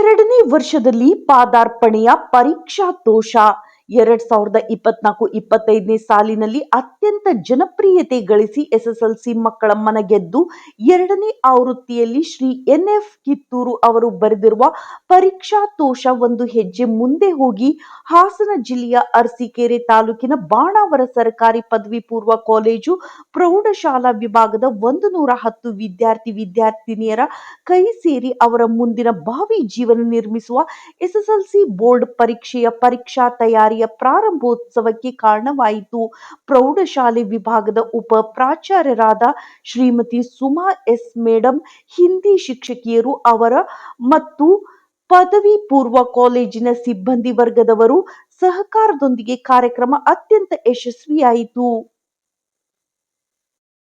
ಎರಡನೇ ವರ್ಷದಲ್ಲಿ ಪಾದಾರ್ಪಣೆಯ ಪರೀಕ್ಷಾ ದೋಷ. ಎರಡ್ ಸಾವಿರದ ಇಪ್ಪತ್ನಾಲ್ಕು, ಇಪ್ಪತ್ತೈದನೇ ಸಾಲಿನಲ್ಲಿ ಅತ್ಯಂತ ಜನಪ್ರಿಯತೆ ಗಳಿಸಿ ಎಸ್ಎಸ್ಎಲ್ಸಿ ಮಕ್ಕಳ ಮನಗೆದ್ದು ಎರಡನೇ ಆವೃತ್ತಿಯಲ್ಲಿ ಶ್ರೀ ಎನ್ ಎಫ್ ಕಿತ್ತೂರು ಅವರು ಬರೆದಿರುವ ಪರೀಕ್ಷಾ ತೋಷ ಒಂದು ಹೆಜ್ಜೆ ಮುಂದೆ ಹೋಗಿ ಹಾಸನ ಜಿಲ್ಲೆಯ ಅರಸೀಕೆರೆ ತಾಲೂಕಿನ ಬಾಣಾವರ ಸರ್ಕಾರಿ ಪದವಿ ಪೂರ್ವ ಕಾಲೇಜು ಪ್ರೌಢಶಾಲಾ ವಿಭಾಗದ ಒಂದು ನೂರ ಹತ್ತು ವಿದ್ಯಾರ್ಥಿ ವಿದ್ಯಾರ್ಥಿನಿಯರ ಕೈ ಸೇರಿ ಅವರ ಮುಂದಿನ ಭಾವಿ ಜೀವನ ನಿರ್ಮಿಸುವ ಎಸ್ಎಸ್ಎಲ್ಸಿ ಬೋರ್ಡ್ ಪರೀಕ್ಷೆಯ ಪರೀಕ್ಷಾ ತಯಾರಿಯ ಪ್ರಾರಂಭೋತ್ಸವಕ್ಕೆ ಕಾರಣವಾಯಿತು. ಪ್ರೌಢಶಾಲೆ ವಿಭಾಗದ ಉಪ ಪ್ರಾಚಾರ್ಯರಾದ ಶ್ರೀಮತಿ ಸುಮಾ ಎಸ್ ಮೇಡಂ, ಹಿಂದಿ ಶಿಕ್ಷಕಿಯರು ಅವರ ಮತ್ತು ಪದವಿ ಪೂರ್ವ ಕಾಲೇಜಿನ ಸಿಬ್ಬಂದಿ ವರ್ಗದವರು ಸಹಕಾರದೊಂದಿಗೆ ಕಾರ್ಯಕ್ರಮ ಅತ್ಯಂತ ಯಶಸ್ವಿಯಾಯಿತು.